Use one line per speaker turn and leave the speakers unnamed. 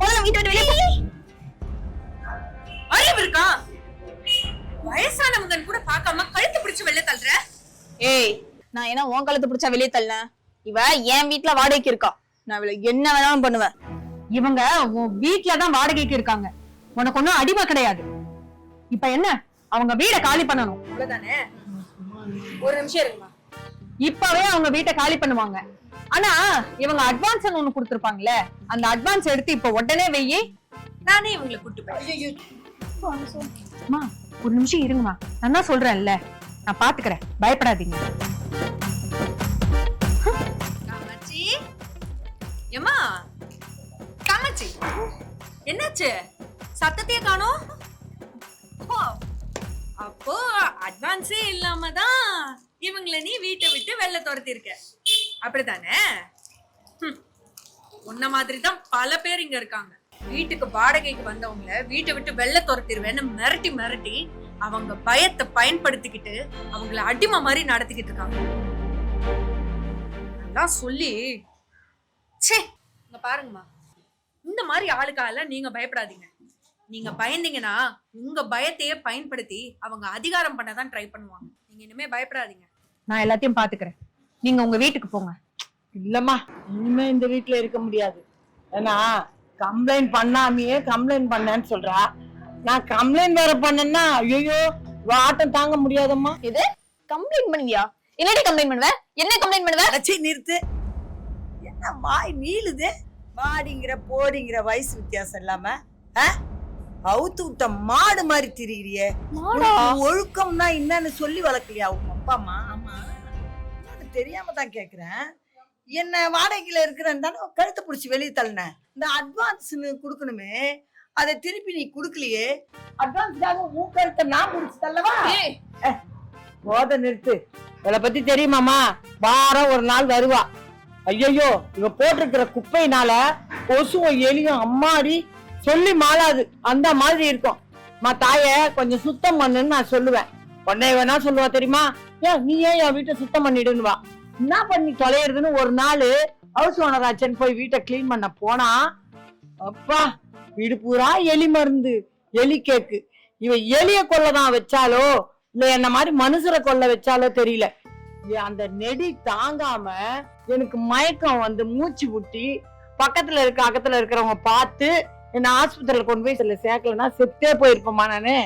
முதல்ல வீட்டை விட்டு வெளியே.
அறிவு இருக்கா? வயசானவங்க கூட பார்க்காம கழுத்து பிடிச்சு வெளில தள்ளுற?
ஏய் நான் என்ன உன் கழுத்து பிடிச்சா வெளியே தள்ளேன் இவ என் வீட்ல வாடகைக்கு இருக்கா. நான் இவள என்ன வேணாலும் பண்ணுவேன்.
இவங்க உன் வீட்ல தான் வாடகைக்கு இருக்காங்க. உனக்கு ஒண்ணும் அடிமை கிடையாது. இப்ப என்ன? அவங்க வீட காலி பண்ணணும்.
அவ்வளவுதானே? ஒரு நிமிஷம் இருங்கம்மா.
இப்பவே அவங்க வீட்டை காலி பண்ணுவாங்க. ஆனா இவங்க அட்வான்ஸ் ஒண்ணு கொடுத்திருப்பாங்கல்ல அந்த அட்வான்ஸ் எடுத்து இப்ப உடனே வெயி
நானே இவங்களை கூட்டு போய்
ஒரு நிமிஷம் இருங்கம்மா. நான் தான் சொல்றேன்ல. நான் பாத்துக்கிறேன். பயப்படாதீங்க.
காமாட்சி. ஏமா காமாட்சி. என்னாச்சு? சத்தத்தையே காணோம். அப்போ அட்வான்ஸே இல்லாம தான் இவங்களை நீ வீட்டை விட்டு வெளில துரத்திருக்க அப்படித்தானே? உன்ன மாதிரி தான் பல பேர் இங்க இருக்காங்க. வீட்டுக்கு வாடகைக்கு வந்தவங்கள வீட்டை விட்டு வெளில துரத்திடுவேன்னு மிரட்டி மிரட்டி அவங்க பயத்தை பயன்படுத்திக்கிட்டு அவங்கள அடிமை மாதிரி நடத்திக்கிட்டு இருக்காங்க. நல்லா சொல்லி. ச்சே இங்க பாருங்கம்மா. இந்த மாதிரி ஆளுக்கால நீங்க பயப்படாதீங்க. நீங்க பயந்தீங்கன்னா உங்க பயத்தையே பயன்படுத்தி அவங்க அதிகாரம் பண்ணதான் ட்ரை பண்ணுவாங்க. நீங்க இனிமே பயப்படாதீங்க.
நான் எல்லாத்தையும் பாத்துக்கிறேன். நீங்க உங்க வீட்டுக்கு போங்க.
இல்லம்மா இனிமே இந்த வீட்ல இருக்க முடியாது. ஏன்னா கம்ப்ளைண்ட் பண்ணாமையே கம்ப்ளைண்ட் பண்ணேன்னு சொல்றா. நான் கம்ப்ளைண்ட் வேற பண்ணேன்னா ஐயோ ஆட்டம் தாங்க முடியாதம்மா.
எது? கம்ப்ளைண்ட் பண்ணுவியா? என்னடி கம்ப்ளைண்ட் பண்ணுவ? என்ன கம்ப்ளைண்ட் பண்ணுவ?
அடச்சி நிறுத்து. என்ன வாய் நீளுது? வாடிங்கிற போடிங்கிற வயசு வித்தியாசம் இல்லாம? அவுத்து விட்ட மாடு மாதிரி? உனக்கு ஒழுக்கம்னா என்னன்னு சொல்லி வளர்க்கலையா உங்க அப்பா அம்மா? தெரியாம தான் கேக்குறேன். என்ன வாடகையில இருக்கிறேன்னு தானே கழுத்தை பிடிச்சி வெளியே தள்ளினேன் இந்த அட்வான்ஸ்னு கொடுக்கணுமே. அதை திருப்பி நீ கொடுக்கலையே. அட்வான்ஸ்க்காக உன் கழுத்தை நான் பிடிச்சி தள்ளவா?
போத நிறுத்து. இவளை பத்தி தெரியுமாமா வாரம் ஒரு நாள் வருவா. ஐயோ இவ போட்டிருக்கிற குப்பையினால கொசுவும் எலியும் அம்மாடி சொல்லி மாளாது. அந்த மாதிரி இருக்கும். மா தாய கொஞ்சம் சுத்தம் பண்ணுன்னு நான் சொல்லுவேன். உடனே வேணா சொல்லுவா தெரியுமா? ஏன் நீ ஏன் என் வீட்டை சுத்தம் பண்ணிடுன்னுவா என்ன பண்ணி தொலையிறதுன்னு ஒரு நாள் ஹவுஸ் ஓனர் ஆச்சன் போய் வீட்டை க்ளீன் பண்ண போனா அப்பா வீடு பூரா எலி மருந்து எலி கேக்கு இவ எலிய கொள்ளதான் வச்சாலோ இல்ல என்ன மாதிரி மனுஷரை கொல்ல வச்சாலோ தெரியல. அந்த நெடி தாங்காம எனக்கு மயக்கம் வந்து மூச்சு விட்டி பக்கத்துல இருக்க அக்கத்துல இருக்கிறவங்க பார்த்து என்ன ஆஸ்பத்திரியில கொண்டு போய் சில சேர்க்கலன்னா செத்தே போயிருப்போமா நானு?